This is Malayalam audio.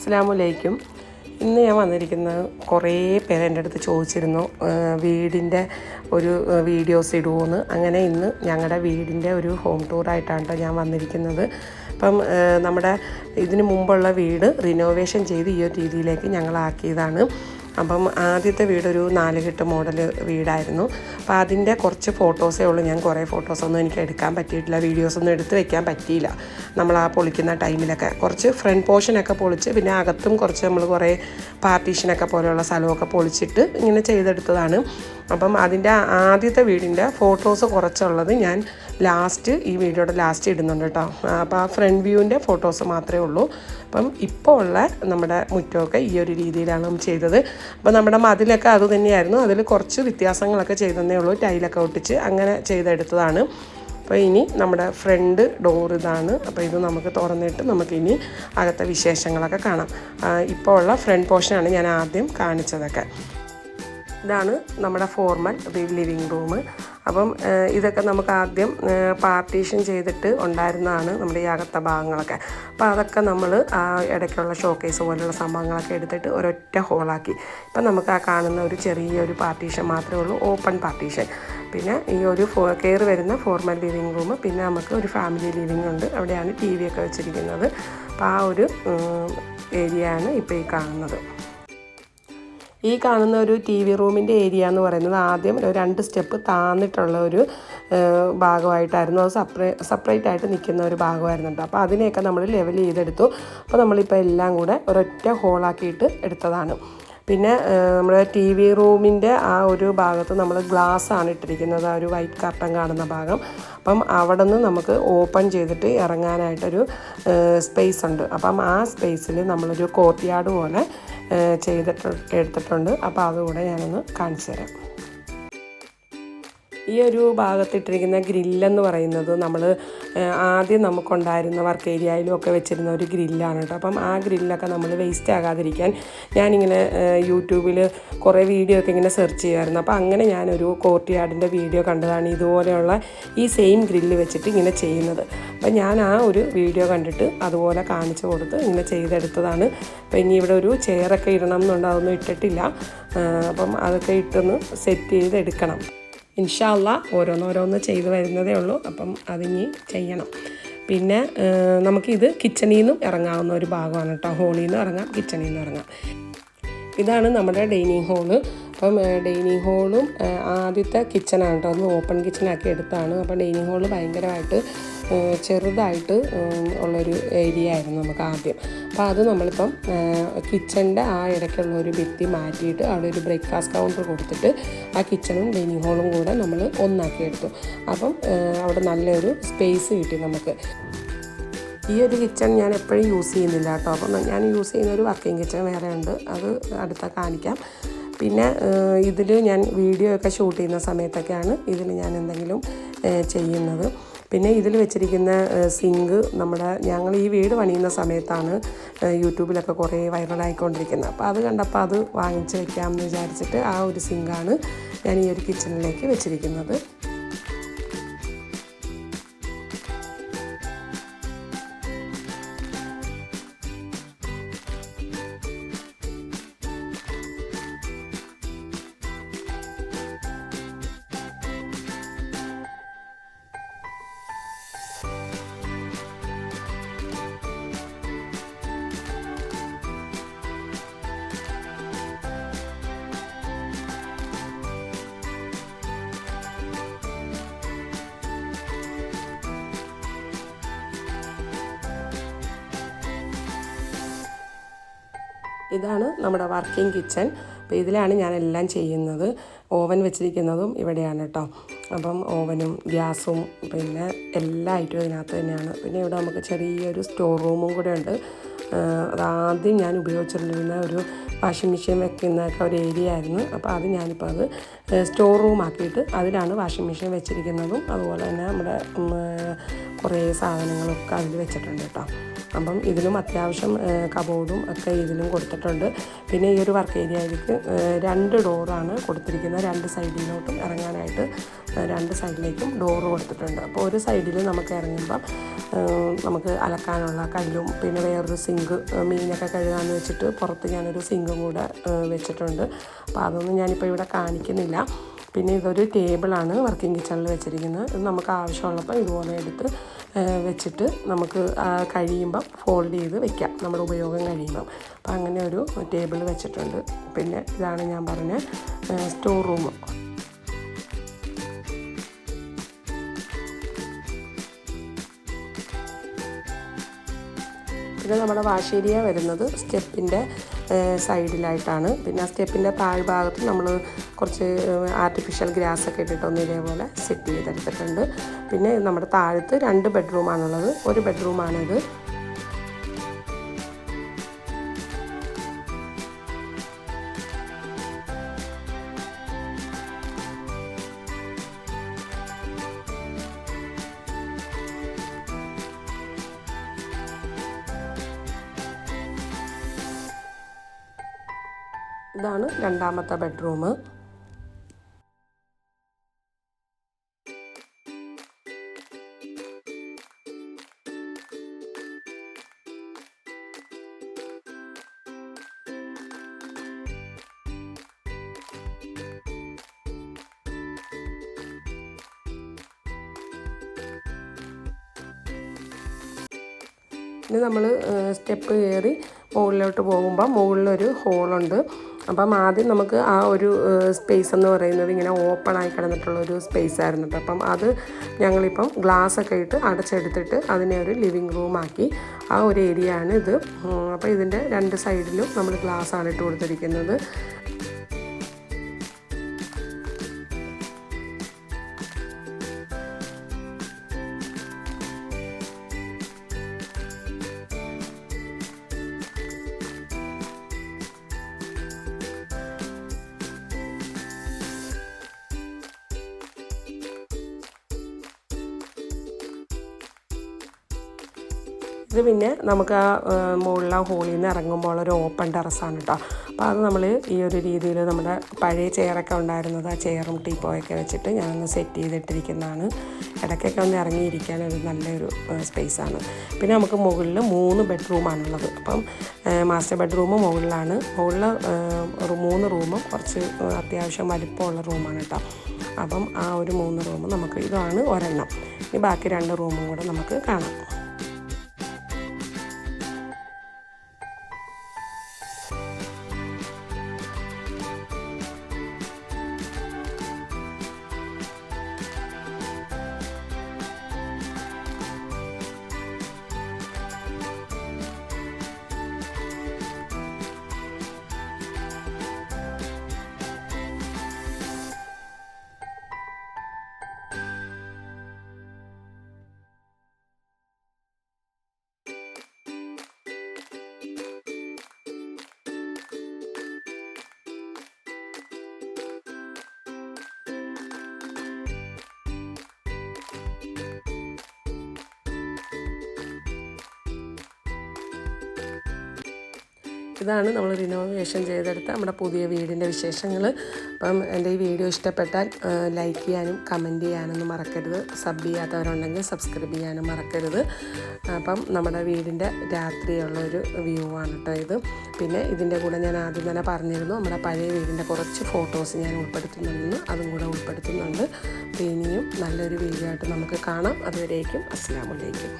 അസ്സാമലൈക്കും ഇന്ന് ഞാൻ വന്നിരിക്കുന്നത് കുറേ പേര് എന്റെ അടുത്ത് ചോദിച്ചിരുന്നു വീടിന്റെ ഒരു വീഡിയോസ് ഇടുമെന്ന് അങ്ങനെ ഇന്ന് ഞങ്ങളുടെ വീടിന്റെ ഒരു ഹോം ടൂറായിട്ടാണ് ഞാൻ വന്നിരിക്കുന്നത്. അപ്പം നമ്മുടെ ഇതിന് മുമ്പുള്ള വീട് റിനോവേഷൻ ചെയ്ത് ഈ ഒരു രീതിയിലേക്ക് ഞങ്ങളാക്കിയതാണ്. അപ്പം ആദ്യത്തെ വീടൊരു നാലുകെട്ട് മോഡൽ വീടായിരുന്നു. അപ്പോൾ അതിന്റെ കുറച്ച് ഫോട്ടോസേ ഉള്ളൂ. ഞാൻ കുറേ ഫോട്ടോസൊന്നും എനിക്ക് എടുക്കാൻ പറ്റിയിട്ടില്ല. വീഡിയോസൊന്നും എടുത്ത് വെക്കാൻ പറ്റിയില്ല. നമ്മൾ ആ പൊളിക്കുന്ന ടൈമിലൊക്കെ കുറച്ച് ഫ്രണ്ട് പോർഷനൊക്കെ പൊളിച്ച് പിന്നെ അകത്തും കുറച്ച് നമ്മൾ കുറേ പാർട്ടീഷനൊക്കെ പോലെയുള്ള സ്ഥലമൊക്കെ പൊളിച്ചിട്ട് ഇങ്ങനെ ചെയ്തെടുത്തതാണ്. അപ്പം അതിന്റെ ആദ്യത്തെ വീടിന്റെ ഫോട്ടോസ് കുറച്ചുള്ളത് ഞാൻ ലാസ്റ്റ് ഈ വീഡിയോയുടെ ലാസ്റ്റ് ഇടുന്നുണ്ട് കേട്ടോ. അപ്പോൾ ആ ഫ്രണ്ട് വ്യൂവിന്റെ ഫോട്ടോസ് മാത്രമേ ഉള്ളൂ. അപ്പം ഇപ്പോൾ ഉള്ള നമ്മുടെ മുറ്റമൊക്കെ ഈ ഒരു രീതിയിലാണ് ചെയ്തത്. അപ്പം നമ്മുടെ മതിലൊക്കെ അത് തന്നെയായിരുന്നു. അതിൽ കുറച്ച് വ്യത്യാസങ്ങളൊക്കെ ചെയ്തതേ ഉള്ളൂ. ടൈലൊക്കെ ഒട്ടിച്ച് അങ്ങനെ ചെയ്തെടുത്തതാണ്. അപ്പോൾ ഇനി നമ്മുടെ ഫ്രണ്ട് ഡോർ ഇതാണ്. അപ്പോൾ ഇത് നമുക്ക് തുറന്നിട്ട് നമുക്കിനി അകത്തെ വിശേഷങ്ങളൊക്കെ കാണാം. ഇപ്പോൾ ഉള്ള ഫ്രണ്ട് പോർഷനാണ് ഞാൻ ആദ്യം കാണിച്ചതൊക്കെ. ഇതാണ് നമ്മുടെ ഫോർമൽ ലിവിങ് റൂം അപ്പം ഇതൊക്കെ നമുക്ക് ആദ്യം പാർട്ടീഷൻ ചെയ്തിട്ട് ഉണ്ടായിരുന്നതാണ് നമ്മുടെ ഈ അകത്ത ഭാഗങ്ങളൊക്കെ. അപ്പോൾ അതൊക്കെ നമ്മൾ ആ ഇടയ്ക്കുള്ള ഷോക്കേസ് പോലുള്ള സംഭവങ്ങളൊക്കെ എടുത്തിട്ട് ഒരൊറ്റ ഹോളാക്കി ഇപ്പം നമുക്ക് ആ കാണുന്ന ഒരു ചെറിയൊരു പാർട്ടീഷൻ മാത്രമേ ഉള്ളൂ ഓപ്പൺ പാർട്ടീഷൻ പിന്നെ ഈ ഒരു ഫോ കയറി വരുന്ന ഫോർമൽ ലിവിങ് റൂം പിന്നെ നമുക്ക് ഒരു ഫാമിലി ലിവിങ് ഉണ്ട്. അവിടെയാണ് ടി വി ഒക്കെ വെച്ചിരിക്കുന്നത്. അപ്പോൾ ആ ഒരു ഏരിയയാണ് ഇപ്പോൾ ഈ കാണുന്നത്. ഈ കാണുന്ന ഒരു ടി വി റൂമിന്റെ ഏരിയ എന്ന് പറയുന്നത് ആദ്യം ഒരു രണ്ട് സ്റ്റെപ്പ് താന്നിട്ടുള്ള ഒരു ഭാഗമായിട്ടായിരുന്നു. അത് സെപ്പറേ സെപ്പറേറ്റ് ആയിട്ട് നിൽക്കുന്ന ഒരു ഭാഗമായിരുന്നു കേട്ടോ. അപ്പോൾ അതിനെയൊക്കെ നമ്മൾ ലെവൽ ചെയ്തെടുത്തു. അപ്പോൾ നമ്മളിപ്പോൾ എല്ലാം കൂടെ ഒരൊറ്റ ഹോളാക്കിയിട്ട് എടുത്തതാണ്. പിന്നെ നമ്മുടെ ടി വി റൂമിന്റെ ആ ഒരു ഭാഗത്ത് നമ്മൾ ഗ്ലാസ് ആണ് ഇട്ടിരിക്കുന്നത്. ആ ഒരു വൈറ്റ് കർട്ടൻ കാണുന്ന ഭാഗം. അപ്പം അവിടെ നിന്ന് നമുക്ക് ഓപ്പൺ ചെയ്തിട്ട് ഇറങ്ങാനായിട്ടൊരു സ്പേസ് ഉണ്ട്. അപ്പം ആ സ്പേസിൽ നമ്മളൊരു കോർട്ട് യാർഡ് പോലെ ചെയ്തിട്ട് എടുത്തിട്ടുണ്ട്. അപ്പോൾ അതുകൂടെ ഞാനൊന്ന് കാണിച്ചു തരാം ഈ ഒരു ഭാഗത്തിട്ടിരിക്കുന്ന ഗ്രില്ലെന്ന് പറയുന്നത് നമ്മൾ ആദ്യം നമുക്കുണ്ടായിരുന്ന വർക്ക് ഏരിയയിലും ഒക്കെ വെച്ചിരുന്ന ഒരു ഗ്രില്ലാണ് കേട്ടോ അപ്പം ആ ഗ്രില്ലൊക്കെ നമ്മൾ വേസ്റ്റ് ആകാതിരിക്കാൻ ഞാനിങ്ങനെ യൂട്യൂബിൽ കുറേ വീഡിയോ ഒക്കെ ഇങ്ങനെ സെർച്ച് ചെയ്യുമായിരുന്നു അപ്പോൾ അങ്ങനെ ഞാനൊരു കോർട്ട് യാർഡിന്റെ വീഡിയോ കണ്ടതാണ്. ഇതുപോലെയുള്ള ഈ സെയിം ഗ്രില്ല് വെച്ചിട്ട് ഇങ്ങനെ ചെയ്യുന്നത്. അപ്പം ഞാൻ ആ ഒരു വീഡിയോ കണ്ടിട്ട് അതുപോലെ കാണിച്ചു കൊടുത്ത് ഇങ്ങനെ ചെയ്തെടുത്തതാണ്. അപ്പം ഇനി ഇവിടെ ഒരു ചെയറൊക്കെ ഇടണം എന്നുണ്ട്. അതൊന്നും ഇട്ടിട്ടില്ല. അപ്പം അതൊക്കെ ഇട്ടൊന്ന് സെറ്റ് ചെയ്തെടുക്കണം. ഇൻഷാല്ല ഓരോന്നോരോന്ന് ചെയ്ത് വരുന്നതേ ഉള്ളൂ. അപ്പം അതിനി ചെയ്യണം. പിന്നെ നമുക്കിത് കിച്ചണിൽ നിന്നും ഇറങ്ങാവുന്ന ഒരു ഭാഗമാണ് കേട്ടോ ഹോളിൽ നിന്ന് ഇറങ്ങാം കിച്ചണിൽ നിന്ന് ഇറങ്ങാം. ഇതാണ് നമ്മുടെ ഡൈനിങ് ഹോൾ. അപ്പം ഡൈനിങ് ഹോളും ആദ്യത്തെ കിച്ചണാണ് കേട്ടോ ഒന്ന് ഓപ്പൺ കിച്ചണാക്കി എടുത്താണ്. അപ്പം ഡൈനിങ് ഹോൾ ഭയങ്കരമായിട്ട് ചെറുതായിട്ട് ഉള്ളൊരു ഏരിയ ആയിരുന്നു നമുക്ക് ആദ്യം. അപ്പോൾ അത് നമ്മളിപ്പം കിച്ചണിന്റെ ആ ഇടയ്ക്കുള്ള ഒരു ഭിത്തി മാറ്റിയിട്ട് അവിടെ ഒരു ബ്രേക്ക്ഫാസ്റ്റ് കൗണ്ടർ കൊടുത്തിട്ട് ആ കിച്ചണും ഡൈനിങ് ഹോളും കൂടെ നമ്മൾ ഒന്നാക്കി എടുത്തു അപ്പം അവിടെ നല്ലൊരു സ്പേസ് കിട്ടി നമുക്ക്. ഈ ഒരു കിച്ചൺ ഞാൻ എപ്പോഴും യൂസ് ചെയ്യുന്നില്ല കേട്ടോ. അപ്പം ഞാൻ യൂസ് ചെയ്യുന്ന ഒരു വർക്കിംഗ് കിച്ചൺ വേറെ ഉണ്ട്. അത് അടുത്ത കാണിക്കാം. പിന്നെ ഇതിൽ ഞാൻ വീഡിയോ ഒക്കെ ഷൂട്ട് ചെയ്യുന്ന സമയത്തൊക്കെയാണ് ഇതിൽ ഞാൻ എന്തെങ്കിലും ചെയ്യുന്നത്. പിന്നെ ഇതിൽ വെച്ചിരിക്കുന്ന സിങ്ക് നമ്മുടെ ഞങ്ങൾ ഈ വീട് പണിയുന്ന സമയത്താണ് യൂട്യൂബിലൊക്കെ കുറേ വൈറലായിക്കൊണ്ടിരിക്കുന്നത്. അപ്പോൾ അത് കണ്ടപ്പോൾ അത് വാങ്ങിച്ച് വയ്ക്കാമെന്ന് വിചാരിച്ചിട്ട് ആ ഒരു സിങ്കാണ് ഞാൻ ഈ ഒരു കിച്ചണിലേക്ക് വെച്ചിരിക്കുന്നത്. ഇതാണ് നമ്മുടെ വർക്കിംഗ് കിച്ചൺ. അപ്പോൾ ഇതിലാണ് ഞാൻ എല്ലാം ചെയ്യുന്നത്. ഓവൻ വെച്ചിരിക്കുന്നതും ഇവിടെയാണ് കേട്ടോ അപ്പം ഓവനും ഗ്യാസും പിന്നെ എല്ലാ ഐറ്റവും ഇതിനകത്ത് തന്നെയാണ്. പിന്നെ ഇവിടെ നമുക്ക് ചെറിയൊരു സ്റ്റോർ റൂമും കൂടെ ഉണ്ട്. അതാദ്യം ഞാൻ ഉപയോഗിച്ചിരുന്ന ഒരു വാഷിംഗ് മെഷീൻ വെക്കുന്നൊക്കെ ഒരു ഏരിയ ആയിരുന്നു. അപ്പോൾ അത് ഞാനിപ്പോൾ അത് സ്റ്റോർ റൂം ആക്കിയിട്ട് അതിലാണ് വാഷിംഗ് മെഷീൻ വെച്ചിരിക്കുന്നതും അതുപോലെ തന്നെ നമ്മുടെ കുറേ സാധനങ്ങളൊക്കെ അതിൽ വെച്ചിട്ടുണ്ട് കേട്ടോ അപ്പം ഇതിലും അത്യാവശ്യം കബോർഡും ഒക്കെ ഇതിലും കൊടുത്തിട്ടുണ്ട്. പിന്നെ ഈ ഒരു വർക്ക് ഏരിയയിലേക്ക് രണ്ട് ഡോറാണ് കൊടുത്തിരിക്കുന്നത്. രണ്ട് സൈഡിലോട്ടും ഇറങ്ങാനായിട്ട് രണ്ട് സൈഡിലേക്കും ഡോറ് കൊടുത്തിട്ടുണ്ട്. അപ്പോൾ ഒരു സൈഡിൽ നമുക്ക് ഇറങ്ങുമ്പം നമുക്ക് അലക്കാനുള്ള കല്ലും പിന്നെ വേറൊരു സിങ്ക് മീനൊക്കെ കഴുകാമെന്ന് വെച്ചിട്ട് പുറത്ത് ഞാനൊരു സിങ്കും കൂടെ വെച്ചിട്ടുണ്ട്. അപ്പോൾ അതൊന്നും ഞാനിപ്പോൾ ഇവിടെ കാണിക്കുന്നില്ല. പിന്നെ ഇതൊരു ടേബിളാണ് വർക്കിംഗ് കിച്ചണിൽ വെച്ചിരിക്കുന്നത്. ഇത് നമുക്ക് ആവശ്യമുള്ളപ്പോൾ ഇതുപോലെ എടുത്ത് വെച്ചിട്ട് നമുക്ക് കഴിയുമ്പം ഫോൾഡ് ചെയ്ത് വെക്കാം. നമ്മുടെ ഉപയോഗം കഴിയുമ്പം. അപ്പോൾ അങ്ങനെ ഒരു ടേബിൾ വെച്ചിട്ടുണ്ട്. പിന്നെ ഇതാണ് ഞാൻ പറഞ്ഞ സ്റ്റോർ റൂം. പിന്നെ നമ്മുടെ വാശേരിയ വരുന്നത്. സ്റ്റെപ്പിന്റെ സൈഡിലായിട്ടാണ്. പിന്നെ ആ സ്റ്റെപ്പിന്റെ താഴ്ഭാഗത്ത് നമ്മൾ കുറച്ച് ആർട്ടിഫിഷ്യൽ ഗ്രാസ് ഒക്കെ ഇട്ടിട്ടൊന്ന് ഇതേപോലെ സെറ്റ് ചെയ്തെടുത്തിട്ടുണ്ട്. പിന്നെ നമ്മുടെ താഴത്ത് രണ്ട് ബെഡ്റൂമാണുള്ളത് ഒരു ബെഡ്റൂമാണിത് ഇതാണ് രണ്ടാമത്തെ ബെഡ്റൂം. ഇനി നമ്മൾ സ്റ്റെപ്പ് കയറി മുകളിലോട്ട് പോകുമ്പോൾ മുകളിലൊരു ഹോളുണ്ട്. അപ്പം ആദ്യം നമുക്ക് ആ ഒരു സ്പേസ് എന്ന് പറയുന്നത് ഇങ്ങനെ ഓപ്പൺ ആയി കിടന്നിട്ടുള്ള ഒരു സ്പേസ് ആയിരുന്നു. അപ്പം അത് ഞങ്ങളിപ്പം ഗ്ലാസ് ഒക്കെ ഇട്ട് അടച്ചെടുത്തിട്ട് അതിനെ ഒരു ലിവിങ് റൂമാക്കി ആ ഒരു ഏരിയ ആണ് ഇത്. അപ്പോൾ ഇതിന്റെ രണ്ട് സൈഡിലും നമ്മൾ ഗ്ലാസ് ആണ് ഇട്ട് കൊടുത്തിരിക്കുന്നത്. ഇത് പിന്നെ നമുക്ക് ആ മുകളിൽ ആ ഹോളിൽ നിന്ന് ഇറങ്ങുമ്പോൾ ഒരു ഓപ്പൺ ടെറസാണ് കേട്ടോ അപ്പോൾ അത് നമ്മൾ ഈ ഒരു രീതിയിൽ നമ്മുടെ പഴയ ചെയറൊക്കെ ഉണ്ടായിരുന്നത് ആ ചെയറും ടീപ്പോയൊക്കെ വെച്ചിട്ട് ഞാനൊന്ന് സെറ്റ് ചെയ്തിട്ടിരിക്കുന്നതാണ്. ഇടയ്ക്കൊക്കെ ഒന്ന് ഇറങ്ങിയിരിക്കാൻ ഒരു നല്ലൊരു സ്പേസാണ് പിന്നെ നമുക്ക് മുകളിൽ മൂന്ന് ബെഡ്റൂമാണുള്ളത് അപ്പം മാസ്റ്റർ ബെഡ്റൂം മുകളിലാണ്. മുകളിൽ ഒരു മൂന്ന് റൂമും കുറച്ച് അത്യാവശ്യം വലിപ്പമുള്ള റൂമാണ് കേട്ടോ അപ്പം ആ ഒരു മൂന്ന് റൂം നമുക്ക് ഇതാണ് ഒരെണ്ണം. ഇനി ബാക്കി രണ്ട് റൂമും കൂടെ നമുക്ക് കാണാം. ഇതാണ് നമ്മൾ റിനോവേഷൻ ചെയ്തെടുത്ത നമ്മുടെ പുതിയ വീടിന്റെ വിശേഷങ്ങൾ. അപ്പം എന്റെ ഈ വീഡിയോ ഇഷ്ടപ്പെട്ടാൽ ലൈക്ക് ചെയ്യാനും കമന്റ് ചെയ്യാനൊന്നും മറക്കരുത്. സബ് ചെയ്യാത്തവരുണ്ടെങ്കിൽ സബ്സ്ക്രൈബ് ചെയ്യാനും മറക്കരുത്. അപ്പം നമ്മുടെ വീടിന്റെ രാത്രിയുള്ള ഒരു വ്യൂ ആണ് കേട്ടോ ഇത്. പിന്നെ ഇതിന്റെ കൂടെ ഞാൻ ആദ്യം തന്നെ പറഞ്ഞിരുന്നു നമ്മുടെ പഴയ വീടിന്റെ കുറച്ച് ഫോട്ടോസ് ഞാൻ ഉൾപ്പെടുത്തുന്നുണ്ട്. അതും കൂടെ ഉൾപ്പെടുത്തുന്നുണ്ട്. ഇനിയും നല്ലൊരു വീഡിയോ ആയിട്ട് നമുക്ക് കാണാം. അതുവരേക്കും അസ്സാം വലൈക്കും